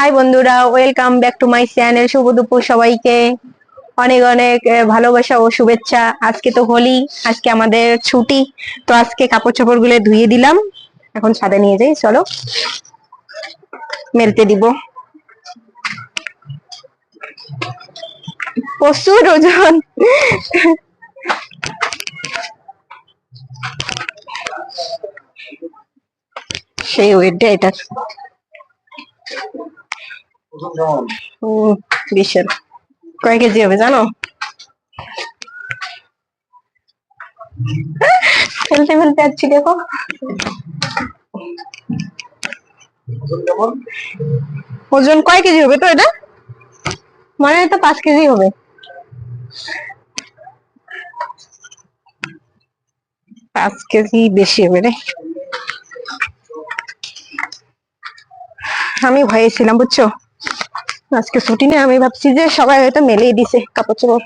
High বন্ধুরা welcome back to my channel শুভ দুপুর সবাইকে। অনেক অনেক ভালোবাসা ও শুভেচ্ছা। আজকে তো হোলি, আজকে আমাদের ছুটি। তো আজকে কাপড় চোপড়গুলো ধুয়ে দিলাম। এখন ছাদে নিয়ে যাই, চলো। মেলতে দিব। প্রচুর ওজন। সেই ওয়েটটা এটার বিশাল কয় কেজি হবে জানো? ফেলতে ফেলতে যাচ্ছি দেখো। ওজন কয় কেজি হবে তো এটা? মানে তো পাঁচ কেজি হবে। পাঁচ কেজি বেশি হবে রে। আমি ভয়ে ছিলাম, বুঝছ? আজকে ছুটি নেই, আমি ভাবছি যে সবাই হয়তো মেলেই দিছে কাপড় চোপড়।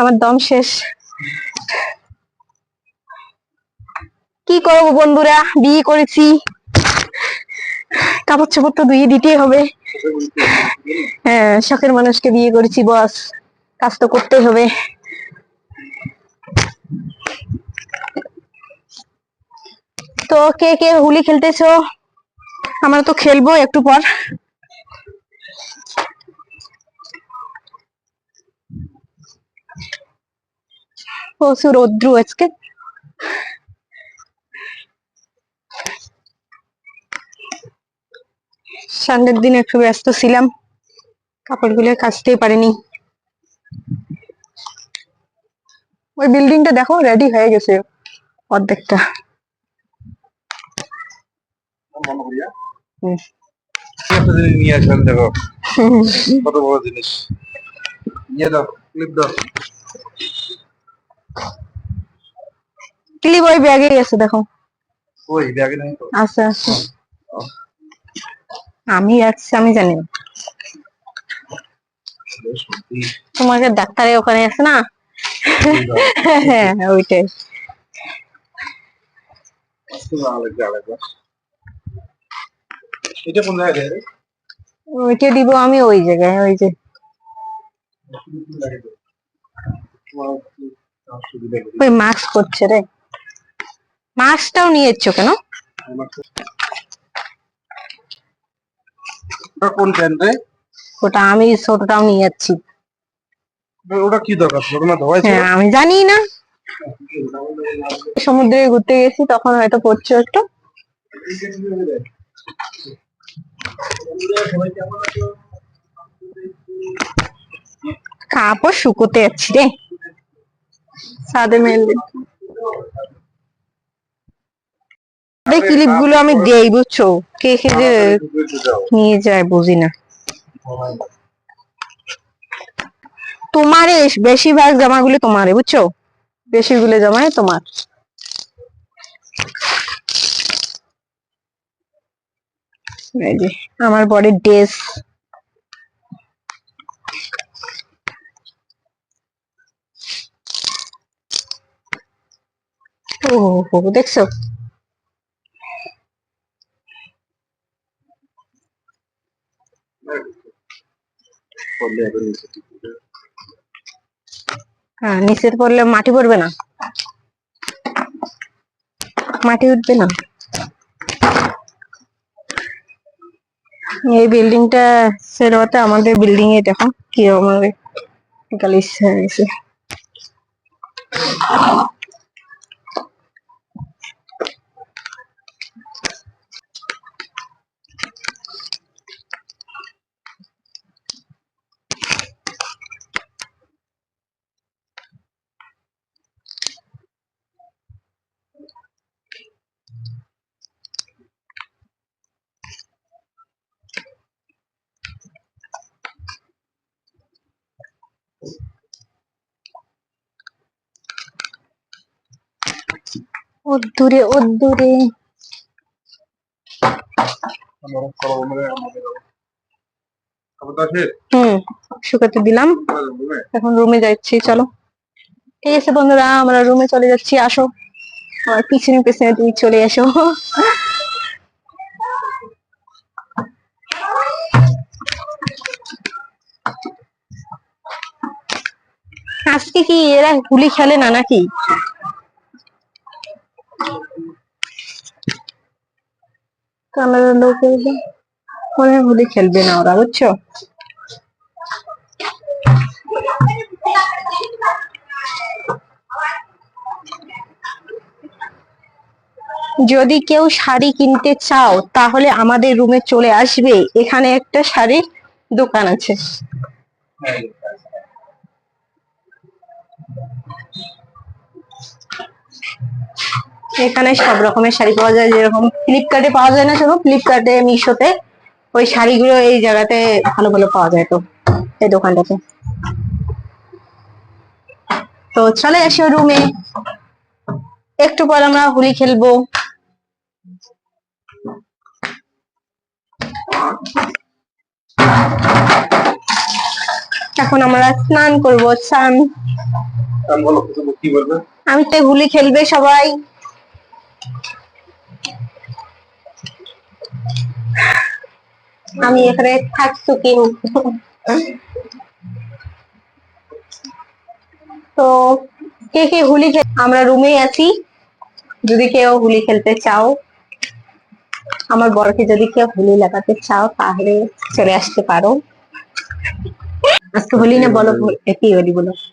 আমার দম শেষ। কি করব বন্ধুরা, বিয়ে করেছি। কাপড় চোপড় তো ধুয়ে দিতেই হবে। হ্যাঁ শখের মানুষকে বিয়ে করেছি, বস। কাজ তো করতেই হবে। তো কে কে হোলি খেলতেছো? আমরা তো খেলব একটু পর। প্রচুর রৌদ্র আজকে। সানডের দিন একটু ব্যস্ত ছিলাম, কাপড়গুলো কাচতেই পারিনি। ওই বিল্ডিংটা দেখো রেডি হয়ে গেছে অর্ধেকটা। একটা জিনিস নিয়ে আসবেন দেখো। কত বড় জিনিস। নিয়ে দাও ক্লিপ দাও। ক্লিপ ওই ব্যাগেই আছে দেখো। ওই ব্যাগে নাই তো? আছে আছে। আমি আসছি আমি জানি। তোমাকে ডাক্তারের ওখানে আছে না? হ্যাঁ ওইটাই। এটা কোন জায়গায়? ওইটা দিব আমি ওই জায়গায় ওই যে। ওই মাস্ক করছে রে। মাস্কটাও নিয়ে এসছো কেন? ওটা কোন প্যান্ট রে? ওটা আমি ছোটটাও নিয়ে যাচ্ছি। ওটা কি দরকার ছিল? তোমার ধোয়াই হ্যাঁ আমি জানি না। সমুদ্রে ঘুরতে গেছি তখন হয়তো পড়ছো একটু। কাপড় শুকোতে যাচ্ছি রে। সাদে মেলে ক্লিপগুলো আমি দেই, বুঝছ? কে কে যে নিয়ে যায়, বুঝি না। তোমারে বেশিরভাগ জামাগুলো তোমারে, বুঝছ? বেশিগুলো জামাই তোমার। আমার বডির ড্রেস ও হো, দেখছ? হ্যাঁ নিচের পড়লে মাটি পড়বে না। মাটি উঠবে না। এই বিল্ডিংটা সের হতে আমাদের বিল্ডিং এ দেখো কি আমাদের গালিশ হয়ে গেছে দূরে ও দূরে হুম শুকাতে দিলাম। এখন রুমে যাচ্ছি চলো। ঠিক আছে বন্ধুরা আমরা রুমে চলে যাচ্ছি আসো। আমার পিছনে পিছনে তুমি চলে এসো। আজকে কি এরা হোলি খেলে না নাকি? হোলি খেলবে না ওরা, বুঝছ? যদি কেউ শাড়ি কিনতে চাও, তাহলে আমাদের রুমে চলে আসবে। এখানে একটা শাড়ির দোকান আছে। এখানে সব রকমের শাড়ি পাওয়া যায়, যেরকম ফ্লিপকার্টে পাওয়া যায় না শোনো ফ্লিপকার্টে মিশোতে ওই শাড়িগুলো এই জায়গাতে ভালো ভালো পাওয়া যায় তো, এই দোকানটাতে। তো চলে এসো রুমে একটু পর আমরা হোলি খেলব। এখন আমরা স্নান করব, স্নান। আমি বলো কি বলবে? আমি তো হোলি খেলবে সবাই। আমি এখানে থাকছো কি? তো কে কে হোলি খেল আমরা রুমে আছি। যদি কেউ হোলি খেলতে চাও আমার বড়কে যদি কেউ হোলি লাগাতে চাও তাহলে চলে আসতে পারো। আজকে হোলি না বলো হ্যাপি হোলি বলো।